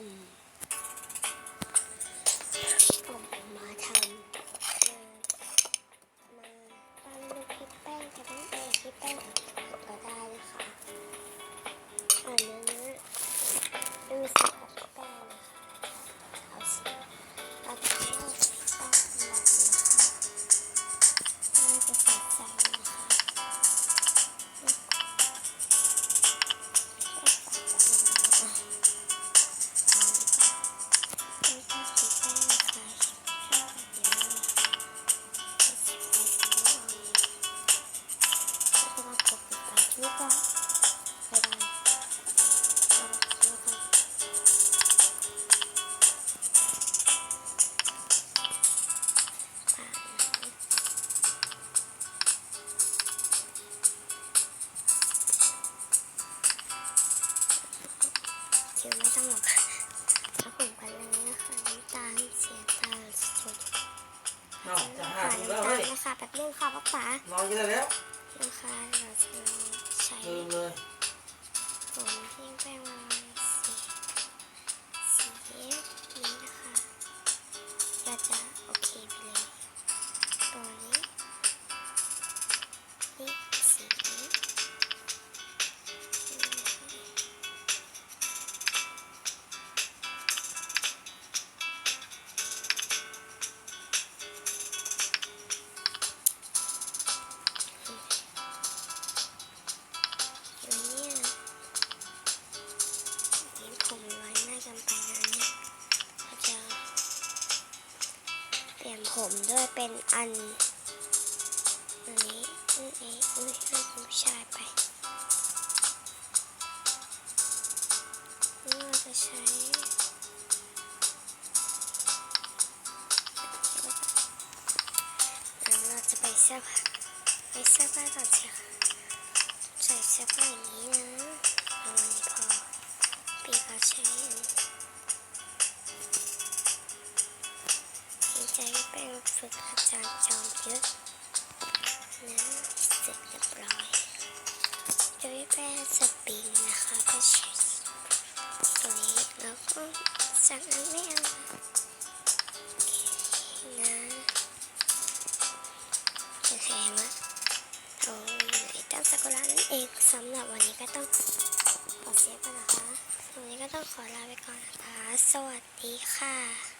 mm. นี่ก็ใส่ได้ิวไม่ต้องหรอกถ้าผมกันเลยนะคะน้ำตาเสียตาสุดๆะน้านะคะแบบนึงค่ะป๊าป๊าลองกินแล้ว นะคะเราจะลองใช้ ลืมเลย เปลี่ยนผมด้วยเป็นอันอันนี้อันนี้อุ้ยให้ผู้ชายไปนี่เราจะใช้แล้วเราจะไปเสื้อผ้าไปเสื้อผ้าก่อนสิค่ะใส่เสื้อผ้าอย่างนี้นะเอาอันนี้พอปีกาใช้ดี ใจแป้งฝึกอาจารย์จอมยุทธนะเสร็จเรียบร้อยโดยแป้งสปริงนะคะก็ใช้ตัวนี้แล้วก็สั่งอันไม่เอานะโอเคไหมเราอยู่ในต้นซากุระนั่นเองสำหรับวันนี้ก็ต้องขอเสียก่อนนะคะวันนี้ก็ต้องขอลาไปก่อนนะคะ สวัสดีค่ะ